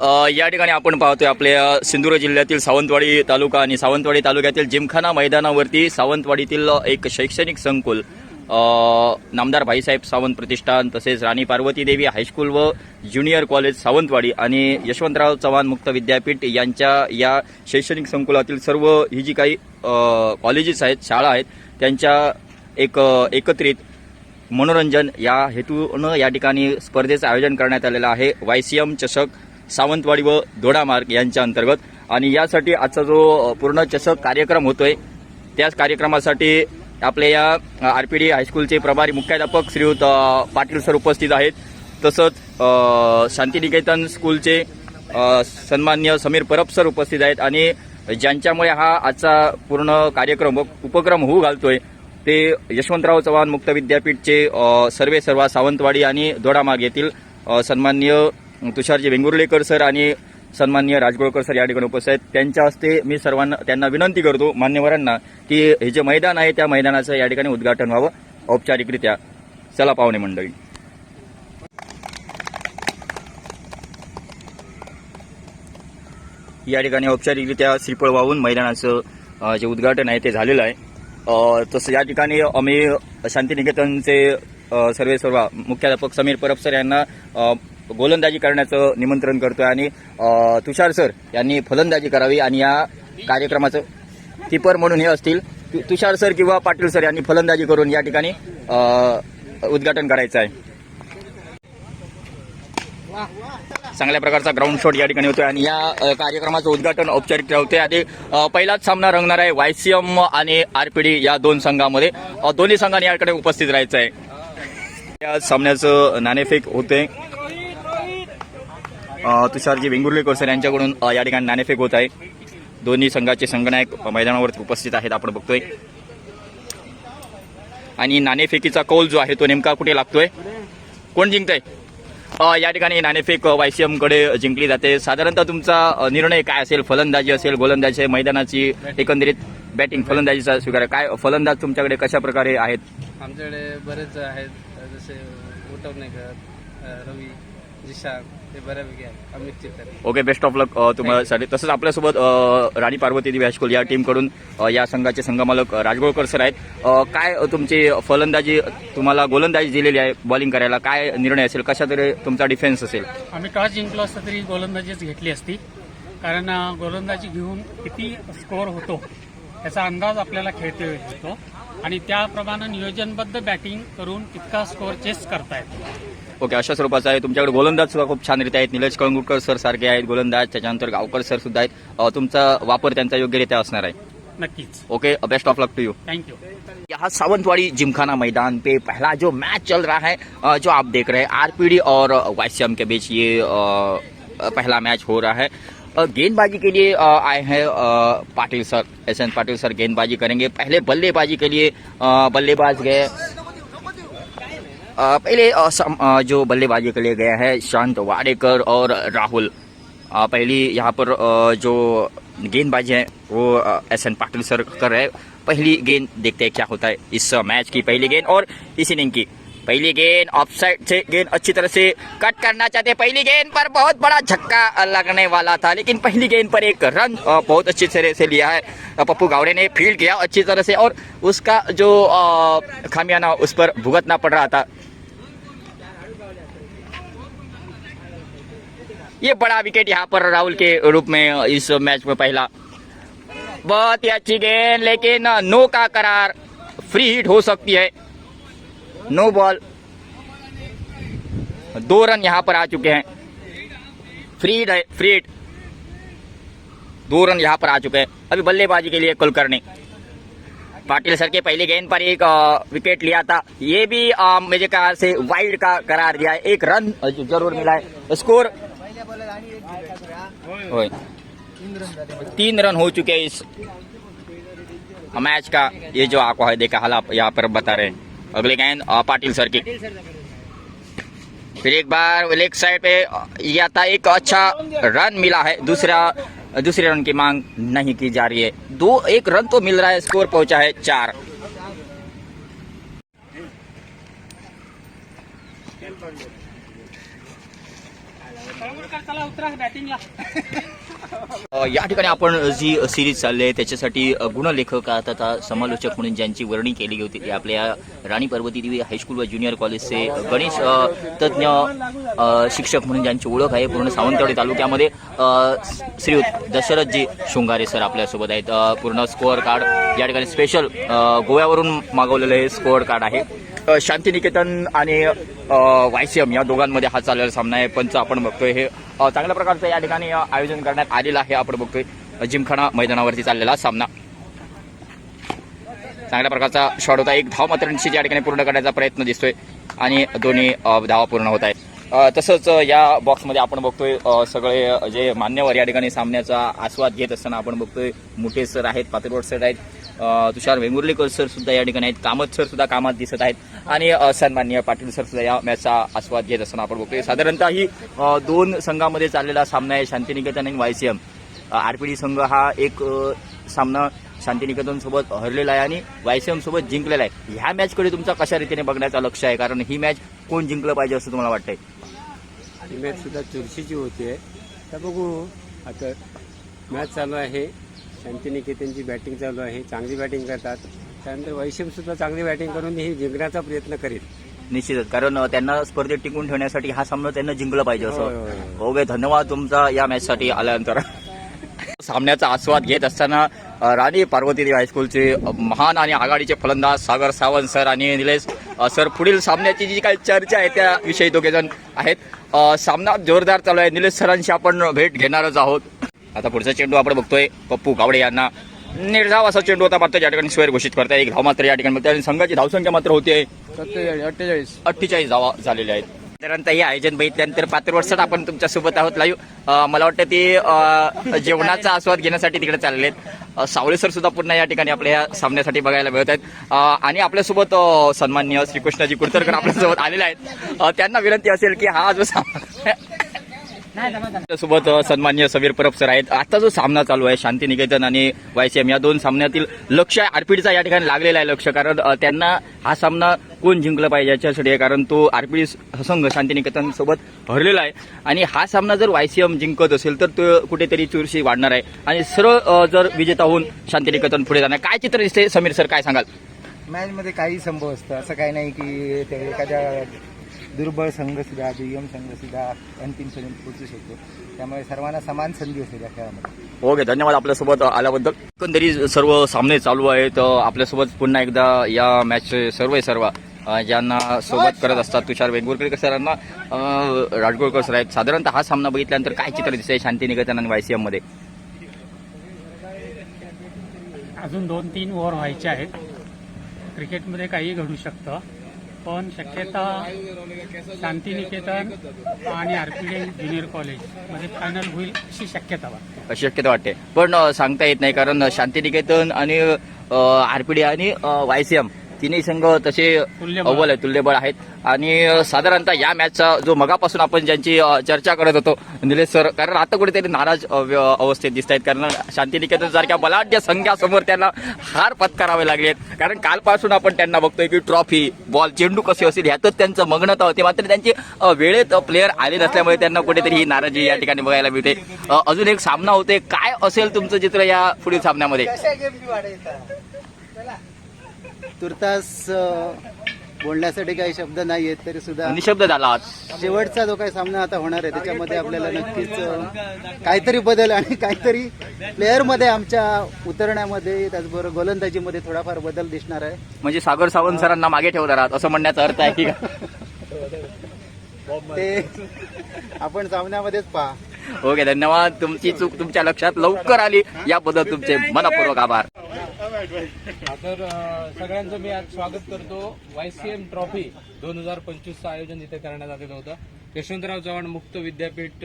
या ठिकाणी आपण पाहतोय आपल्या सिंधुदुर्ग जिल्ह्यातील सावंतवाडी तालुका आणि सावंतवाडी तालुक्यातील जिमखाना मैदानावरती सावंतवाडीतील एक शैक्षणिक संकुल नामदार भाईसाहेब सावंत प्रतिष्ठान तसेच राणी पार्वती देवी हायस्कूल व ज्युनियर कॉलेज सावंतवाडी आणि यशवंतराव चव्हाण मुक्त विद्यापीठ यांच्या या शैक्षणिक संकुलातील सर्व ही जी काही कॉलेजेस आहेत शाळा आहेत त्यांच्या एक एकत्रित मनोरंजन या हेतूनं या ठिकाणी स्पर्धेचं आयोजन करण्यात आलेलं आहे. वायसीएम चषक सावंतवाडी व दोडामार्ग यांच्या अंतर्गत. आणि यासाठी आजचा जो पूर्ण चषक कार्यक्रम होतोय त्याच कार्यक्रमासाठी आपल्या या आर पी डी हायस्कूलचे प्रभारी मुख्याध्यापक श्रीयुत पाटील सर उपस्थित आहेत. तसंच शांतिनिकेतन स्कूलचे सन्मान्य समीर परब सर उपस्थित आहेत. आणि ज्यांच्यामुळे हा आजचा पूर्ण कार्यक्रम उपक्रम होऊ घालतोय ते यशवंतराव चव्हाण मुक्त विद्यापीठचे सर्वे सर्वा सावंतवाडी आणि दोडामार्ग येथील सन्मान्य तुषारजी वेंगुर्लेकर सर आणि सन्मान्य राजगोळकर सर या ठिकाणी उपस्थित आहेत. त्यांच्या हस्ते मी सर्वांना त्यांना विनंती करतो मान्यवरांना की हे जे मैदान आहे त्या मैदानाचं या ठिकाणी उद्घाटन व्हावं. औपचारिकरित्या. चला पाहुणे मंडळी. या ठिकाणी औपचारिकरित्या श्रीफळ वाहून मैदानाचं जे उद्घाटन आहे ते झालेलं आहे. तसं या ठिकाणी आम्ही शांतिनिकेतनचे सर्वे सर्व मुख्याध्यापक समीर परब सर यांना गोलंदाजी करण्याचं निमंत्रण करतोय आणि तुषार सर यांनी फलंदाजी करावी आणि या कार्यक्रमाचं किपर म्हणून हे असतील. तुषार सर किंवा पाटील सर यांनी फलंदाजी करून या ठिकाणी उद्घाटन करायचं आहे. चांगल्या प्रकारचा ग्राउंड शॉट या ठिकाणी होतोय आणि या कार्यक्रमाचं उद्घाटन औपचारिक होते आणि पहिलाच सामना रंगणार आहे वायसीएम आणि आरपीडी या दोन संघामध्ये. दोन्ही संघांनी याकडे उपस्थित राहायचं आहे या सामन्याचं नाणेफेक होते तुषारजी वेंगुर्लेकर सर यांच्याकडून या ठिकाणी नाणेफेक होत आहे. दोन्ही संघाचे संघनायक मैदानावरती उपस्थित आहेत आपण बघतोय. आणि नाणेफेकीचा कौल जो आहे तो नेमका कुठे लागतोय? कोण जिंकतंय? या ठिकाणी नाणेफेक वायसीएमकडे जिंकली जाते. साधारणतः तुमचा निर्णय काय असेल? फलंदाजी असेल गोलंदाजी मैदानाची एकंदरीत बॅटिंग फलंदाजीचा स्वीकार. काय फलंदाज तुमच्याकडे कशा प्रकारे आहेत? आमच्याकडे बरेच आहेत. जसे उठवणेकर रवी जिशान. बऱ्यापैकी ओके बेस्ट ऑफ लक तुम्हाला तसंच आपल्यासोबत अ, राणी पार्वती देवी हायस्कूल या टीमकडून अ, या संघाचे संघमालक अ, राजगोळकर सर आहेत. अ, काय तुमची फलंदाजी तुम्हाला गोलंदाजी दिलेली आहे बॉलिंग करायला? काय निर्णय असेल? कशा तरी तुमचा डिफेन्स असेल? आम्ही टॉस जिंकलो असतं तरी गोलंदाजीच घेतली असती. कारण अ, गोलंदाजी घेऊन किती स्कोअर होतो याचा अंदाज आपल्याला खेळते येतो आणि त्याप्रमाणे नियोजनबद्ध बॅटिंग करून तितका स्कोअर चेस करता येतो ओके अशा स्वरूपाचं आहे. तुमच्याकडे गोलंदाज सुद्धा खूप छान रीती आहेत. निलेश कळंगुटकर सर सारखे आहेत गोलंदाज त्याच्यानंतर गावकर सर सुद्धा आहेत. तुमचा वापर त्यांचा योग्यरित्या असणार आहे. नक्कीच. Okay best of luck to you thank you यहाँ सावंतवाड़ी जिमखाना मैदान पे पहला जो मैच चल रहा है जो आप देख रहे हैं आरपीडी और वाईसीएम के बीच ये पहला मैच हो रहा है। गेंदबाजी के लिए आए हैं Patil sir, S N Patil sir गेंदबाजी करेंगे। पहले बल्लेबाजी के लिए बल्लेबाज गए। पहले जो बल्लेबाजी के लिए गया है, शांत वाडेकर और राहुल। पहली यहाँ पर जो गेंदबाजी है, वो एस एन पाटिल सर कर रहे हैं। पहली गेंद देखते हैं क्या होता है इस मैच की पहली गेंद और इस इनिंग की। पहली गेंद ऑफ़ साइड से गेंद अच्छी तरह से कट करना चाहते हैं। पहली गेंद पर बहुत बड़ा झक्का लगने वाला था, लेकिन पहली गेंद पर एक रन बहुत अच्छी तरह से लिया है। पप्पू गावड़े ने फ़ील्ड किया अच्छी तरह से, और उसका जो खामियाना, उस पर भुगतना पड़ रहा था। ये बड़ा विकेट यहाँ पर राहुल के रूप में इस मैच में पहला। बहुत ही अच्छी गेंद, लेकिन नो का करार फ्री हिट हो सकती है। No ball. दो रन यहाँ पर आ चुके हैं। फ्री फ्री दो रन यहाँ पर आ चुके हैं। अभी बल्लेबाजी के लिए कुलकर्णी। पाटिल सर के पहले गेंद पर एक विकेट लिया था। ये भी मेरे ख्याल से वाइड का करार दिया है। एक रन ज़रूर मिला है। स्कोर? तीन रन हो चुके हैं इस मैच का। ये जो आपको देखा हाल आप यहाँ पर बता रहे हैं। अगले गेंद पाटिल सर की। फिर एक बार लेग साइड पे या था एक अच्छा रन मिला है। दूसरा दूसरे रन की मांग नहीं की जा रही है। दो एक रन तो मिल रहा है स्कोर पहुँचा है चार। या ठिकाणी आपण जी सिरीज चालली आहे त्याच्यासाठी गुणलेखक आता समालोचक म्हणून ज्यांची वर्णी केली होती ती आपल्या राणी पार्वती देवी हायस्कूल व ज्युनियर कॉलेजचे गणेश तज्ञ तज्ज्ञ शिक्षक म्हणून ज्यांची ओळख आहे पूर्ण सावंतवाडी तालुक्यामध्ये श्री दशरथजी शृंगारे सर आपल्यासोबत आहेत. पूर्ण स्कोअर कार्ड या ठिकाणी स्पेशल गोव्यावरून मागवलेलं हे स्कोअर कार्ड आहे. शांतिनिकेतन आणि वायसीएम या दोघांमध्ये हा चाललेला सामना आहे. पंच आपण बघतोय हे चांगल्या प्रकारचं या ठिकाणी आयोजन करण्यात आलेलं आहे. आपण बघतोय जिमखाना मैदानावरती चाललेला सामना. चांगल्या प्रकारचा शॉट होता. एक धाव मात्र या ठिकाणी पूर्ण करण्याचा प्रयत्न दिसतोय आणि दोन्ही धावा पूर्ण होत आहेत. तसंच या बॉक्समध्ये आपण बघतोय सगळे जे मान्यवर या ठिकाणी सामन्याचा आस्वाद घेत असताना आपण बघतोय मुठे सर आहेत पात्रवड सर आहेत. तुषार वेंगुर्लेकर सर सुद्धा या ठिकाणी आहेत. कामत सर सुद्धा कामात दिसत आहेत. आणि अ, सन्माननीय पाटील सर सुद्धा या मॅचचा आस्वाद घेत असताना आपण बघतोय. साधारणतः ही दोन संघामध्ये चाललेला सामना आहे शांतिनिकेतन आणि वायसीएम. आरपीडी संघ हा एक सामना शांतिनिकेतन सोबत हरलेला आहे आणि वायसीएम सोबत जिंकलेला आहे. ह्या मॅचकडे तुमचा कशा रीतीने बघण्याचा लक्ष आहे? कारण ही मॅच कोण जिंकलं पाहिजे असं तुम्हाला वाटतंय? ही मॅच सुद्धा चुरशीची होती आहे. तर बघू आता मॅच चालू आहे. शांतिनिकेतनची बॅटिंग चालू आहे चांगली बॅटिंग करतात. त्यानंतर वैशम सुद्धा चांगली बॅटिंग करून ही जिंकण्याचा प्रयत्न करेल. निश्चितच कारण त्यांना स्पर्धेत टिकून ठेवण्यासाठी हा सामना त्यांना जिंकला पाहिजे असं. ओके धन्यवाद तुमचा या मॅचसाठी आल्यानंतर. सामन्याचा आस्वाद घेत असताना राणी पार्वतीदेवी हायस्कूलचे महान आणि आघाडीचे फलंदाज सागर सावंत सर आणि निलेश सर. पुढील सामन्याची जी काही चर्चा आहे त्याविषयी दोघे जण आहेत. सामना जोरदार चालू आहे. निलेश सरांशी आपण भेट घेणारच आहोत. आता पुढचा चेंडू आपण बघतोय पप्पू गावडे यांना. निर्धाव असा चेंडू होता मात्र या ठिकाणी स्वेर घोषित करताय. एक धाव मात्र या ठिकाणी आणि संघाची धावसंख्या मात्र होते अठ्ठेचाळीस. अठ्ठेचाळीस धावा झालेल्या आहेत. साधारणतः हे आयोजन बघितल्यानंतर पात्र वर्षात आपण तुमच्यासोबत आहोत लाईव्ह. मला वाटतं ते जेवणाचा आस्वाद घेण्यासाठी तिकडे चालले आहेत सावळे सर सुद्धा पुन्हा या ठिकाणी आपल्या या सामन्यासाठी बघायला मिळत आहेत. आणि आपल्यासोबत अ, सन्माननीय श्रीकृष्णाजी कुडतरकर आपल्यासोबत आलेले आहेत. त्यांना विनंती असेल की हा जो सामना सोबत सन्मान्य समीर परब सर आहेत. आता जो सामना चालू आहे शांतिनिकेतन आणि वायसीएम या दोन सामन्यातील लक्ष आरपीडीचा या ठिकाणी लागलेला आहे लक्ष. कारण त्यांना हा सामना कोण जिंकला पाहिजे याच्यासाठी आहे. कारण तो आरपीडी संघ शांतिनिकेतन सोबत हरलेला आहे. आणि हा सामना जर वायसीएम जिंकत असेल तर तो कुठेतरी चुरशी वाढणार आहे. आणि सरळ जर विजेता होऊन शांतिनिकेतन पुढे जाणार काय चित्र दिसते समीर सर काय सांगाल? मॅचमध्ये काही संभव असतं. असं काही नाही की एखाद्या दुर्बळ संघ सुद्धा दुय्यम संघ सुद्धा अंतिम पर्यंत पोहोचू शकतो. त्यामुळे सर्वांना समान संधी असेल या खेळामध्ये. ओके धन्यवाद आपल्यासोबत आल्याबद्दल. एकंदरीत सर्व सामने चालू आहेत. आपल्यासोबत पुन्हा एकदा या मॅचचे सर्व सर्व ज्यांना सोबत करत असतात तुषार वेंगुर्लेकर सरांना राजगोळकर सर आहेत. साधारणतः हा सामना बघितल्यानंतर काय चित्र दिसतंय शांतिनिकेतन आणि वायसीएममध्ये? अजून दोन तीन ओव्हर व्हायचे आहेत. क्रिकेटमध्ये काही घडू शकतं. पण शक्यता शांतिनिकेतन आणि आरपीडी ज्युनियर कॉलेजमध्ये फायनल होईल अशी शक्यता वाटते. अशी शक्यता वाटते. पण सांगता येत नाही कारण शांतिनिकेतन आणि आरपीडी आणि वायसीएम तिन्ही संघ तसे तुल्यबळ. अव्वल आहे तुल्यबळ आहेत. आणि साधारणतः या मॅचचा जो मगापासून आपण ज्यांची चर्चा करत होतो निलेश सर कारण आता कुठेतरी नाराज अवस्थेत दिसत आहेत. कारण शांतिनिकेतन सारख्या बलाढ्य संघासमोर त्यांना हार पत्करावे लागले आहेत. कारण कालपासून आपण त्यांना बघतोय की ट्रॉफी बॉल चेंडू कसे असेल ह्यातच त्यांचं मग्नता होते. मात्र त्यांचे वेळेत प्लेअर आले नसल्यामुळे त्यांना कुठेतरी ही नाराजी या ठिकाणी बघायला मिळते. अजून एक सामना होते काय असेल तुमचं चित्र या पुढील सामन्यामध्ये? तुर्तास बोलण्यासाठी काही शब्द नाही आहेत तरी सुद्धा निशब्द झाला आज. शेवटचा जो काही सामना आता होणार आहे त्याच्यामध्ये आपल्याला नक्कीच काहीतरी बदल आणि काहीतरी प्लेअरमध्ये आमच्या उतरण्यामध्ये त्याचबरोबर गोलंदाजीमध्ये थोडाफार बदल दिसणार आहे. म्हणजे सागर सावंत सरांना मागे ठेवणार आहात असं म्हणण्याचा अर्थ आहे की? ते आपण सामन्यामध्येच पहा. ओके धन्यवाद. तुमची चूक तुमच्या लक्षात लवकर आली. याबद्दल तुमचे मनपूर्वक आभार. तर सगळ्यांचं मी आज स्वागत करतो. वायसीएम ट्रॉफी दोन हजार पंचवीसचं आयोजन इथे करण्यात आलेलं होतं. यशवंतराव चव्हाण मुक्त विद्यापीठ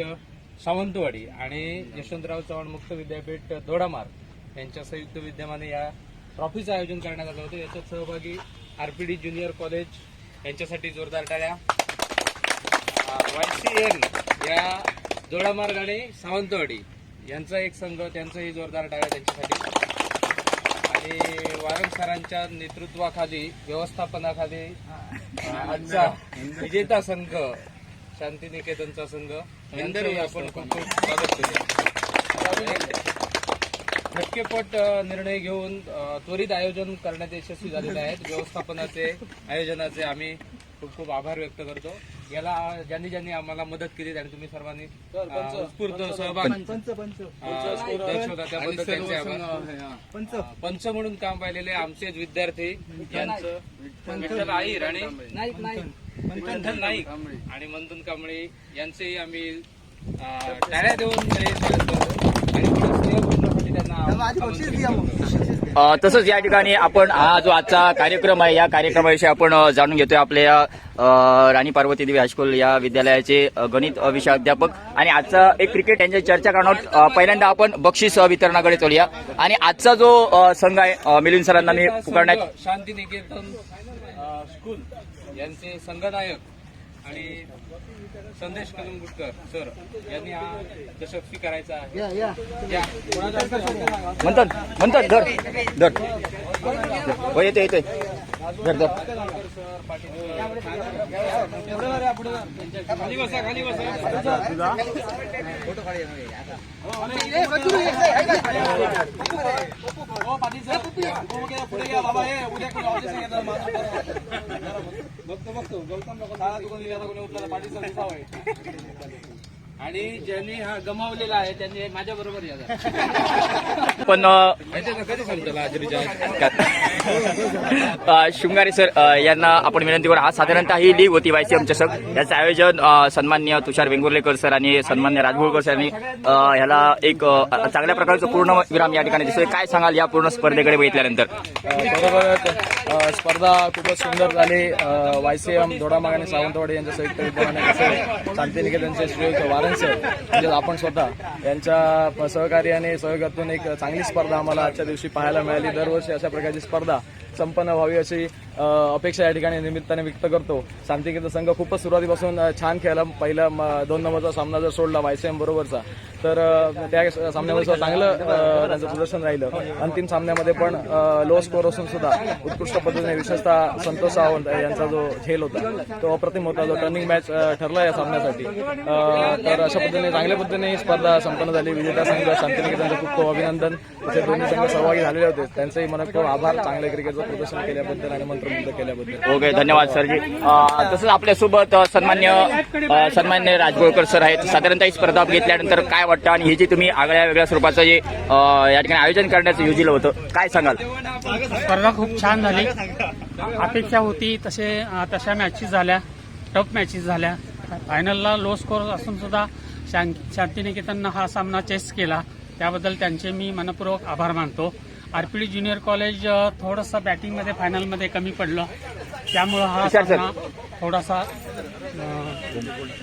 सावंतवाडी आणि यशवंतराव चव्हाण मुक्त विद्यापीठ दोडामार्ग यांच्या संयुक्त विद्यमाने या ट्रॉफीचं आयोजन करण्यात आलं होतं. याच्यात सहभागी आरपीडी ज्युनियर कॉलेज यांच्यासाठी जोरदार टाळ्या. वायसीएम या दोडामार्ग आणि सावंतवाडी यांचा एक संघ त्यांचाही जोरदार टाळ्या त्यांच्यासाठी. आणि वारंग सरांच्या नेतृत्वाखाली व्यवस्थापनाखाली आजचा विजेता संघ शांतिनिकेतनचा संघ यांचंही आपण खूप खूप स्वागत करूया. झटकेपट निर्णय घेऊन त्वरित आयोजन करण्यात यशस्वी झालेले आहेत. व्यवस्थापनाचे आयोजनाचे आम्ही खूप खूप आभार व्यक्त करतो. याला ज्यांनी ज्यांनी आम्हाला मदत केली आणि तुम्ही सर्वांनी उत्स्फूर्त सहभाग त्याबद्दल त्यांचे आभार. पंच. म्हणून काम पाहिलेले आमचेच विद्यार्थी यांचं विठ्ठल आईर आणि विठ्ठल नाईक आणि मंथन कांबळे यांचेही आम्ही टाळ्या देऊन ते स्वागत करतो. आणि त्यांना तसंच या ठिकाणी आपण हा जो आजचा कार्यक्रम आहे या कार्यक्रमाविषयी आपण जाणून घेतोय आपल्या राणी पार्वती देवी हायस्कूल या विद्यालयाचे गणित विषय अध्यापक आणि आजचा एक क्रिकेट यांची चर्चा करणार पहिल्यांदा आपण बक्षीस वितरणाकडे चलूया. आणि आजचा जो संघ आहे मिलिंद सरांना मी पुकारण्यात शांती निकेतन स्कूल यांचे संघनायक आणि संदेश कलंगुटकर सर यांनी हा चषक स्वीकारायचा आहे. या. म्हणतात म्हणतात धर धर. हो येते येते धर धर खाली बसा खाली बसा हो, पाटील सर. हो, घ्या, पुढे घ्या, बाबा, हे, उद्या कोणी ऑफिस सांगितलं, माझं बरोबर. बघतो बघतो गौतम नको सारा तू कोणी आता कोणी उठला तर पाटील सर दिसावं आहे. आणि ज्यांनी हा गमावलेला आहे त्यांनी माझ्या बरोबर या. पण शृंगारे सर यांना आपण विनंती करू आज साधारणतः ही लीग होती वायसीएम चषक. याचं आयोजन सन्मान्य तुषार वेंगुर्लेकर सर आणि सन्मान्य राजभोळकर सर यांनी ह्याला एक चांगल्या प्रकारचं पूर्ण विराम या ठिकाणी दिसतोय. काय सांगाल या पूर्ण स्पर्धेकडे बघितल्यानंतर? बरोबरच अ, स्पर्धा खूपच सुंदर झाली. वायसीएम दोडामाग आणि सावंतवाडी यांच्या संयुक्त विद्यमाने शांतिनिकेतनचे श्री वारन सर म्हणजे आपण स्वतः यांच्या सहकार्याने सहयोगातून एक चांगली स्पर्धा आम्हाला आजच्या दिवशी पाहायला मिळाली. दरवर्षी अशा प्रकारची स्पर्धा संपन्न व्हावी अशी अपेक्षा या ठिकाणी निमित्ताने व्यक्त करतो. शांतिनिकेतन संघ खूपच सुरुवातीपासून छान खेळला पहिला दोन नंबरचा सामना जर सोडला वायसीएम बरोबरचा तर त्या सामन्यामध्ये चांगलं त्यांचं प्रदर्शन राहिलं. अंतिम सामन्यामध्ये पण लो स्कोर असून सुद्धा उत्कृष्ट पद्धतीने विशेषतः संतोष सावंत यांचा जो झेल होता तो अप्रतिम होता जो टर्निंग मॅच ठरला या सामन्यासाठी. तर अशा पद्धतीने चांगल्या पद्धतीने ही स्पर्धा संपन्न झाली. विजेता संघ शांतिनिकेतनचं खूप खूप अभिनंदन. तसे दोन्ही संघ सहभागी झालेले होते. त्यांचेही मनपूर्वक आभार. चांगले क्रिकेटचं प्रदर्शन केल्याबद्दल आणि मंत्रमुग्ध केल्याबद्दल. ओके धन्यवाद सरजी. तसंच आपल्यासोबत सन्मान्य सन्मान्य राजगोळकर सर आहेत. साधारणतः ही स्पर्धा घेतल्यानंतर काय वाटतं आणि हे जे तुम्ही आगळ्या वेगळ्या स्वरूपाचं जे या ठिकाणी आयोजन करण्याचं योजिलं होतं काय सांगाल? स्पर्धा खूप छान झाली. अपेक्षा होती तसे तशा मॅचेस झाल्या टफ मॅचेस झाल्या. फायनलला लो स्कोर असून सुद्धा शां शांतिनिकेतननं हा सामना चेस केला. त्याबद्दल त्यांचे मी मनपूर्वक आभार मानतो. आरपीडी ज्युनियर कॉलेज थोडंसं बॅटिंगमध्ये फायनलमध्ये कमी पडलं. त्यामुळं हा. सामना थोडासा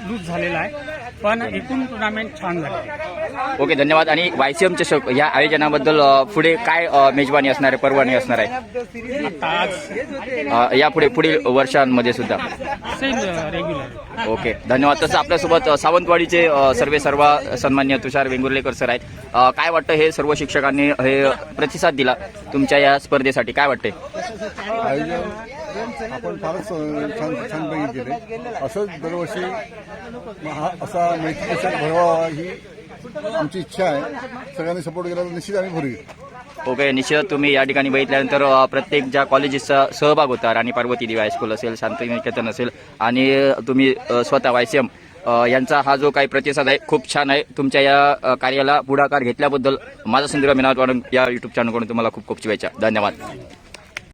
लूज झालेला आहे. पण एकूण टुर्नामेंट छान झाली. ओके धन्यवाद. आणि वायसीएम चषक या आयोजनाबद्दल पुढे काय अ, मेजबानी असणार आहे परवानगी असणार आहे? यापुढे पुढील वर्षांमध्ये सुद्धा. ओके धन्यवाद. तसं आपल्यासोबत सावंतवाडीचे सर्वे सर्व सन्मान्य तुषार वेंगुर्लेकर सर आहेत. काय वाटतं हे सर्व शिक्षकांनी हे प्रतिसाद दिला तुमच्या या स्पर्धेसाठी? काय वाटते आपण फारच छान छानपैकी केले असंच दरवर्षी हा असा मैत्री चषक भरवावा ही आमची इच्छा आहे. सगळ्यांनी सपोर्ट केला तर निश्चित आम्ही भरू ओके निश्चित तुम्ही या ठिकाणी बघितल्यानंतर अ, प्रत्येक ज्या कॉलेजेसचा सहभाग होता राणी पार्वती देवी हायस्कूल असेल शांतिनिकेतन असेल आणि तुम्ही अ, स्वतः वायसीएम यांचा हा जो काही प्रतिसाद आहे खूप छान आहे. तुमच्या या अ, कार्याला पुढाकार घेतल्याबद्दल माझा सिंधुराव वाढून या युट्यूब चॅनलकडून तुम्हाला खूप खूप शुभेच्छा. धन्यवाद.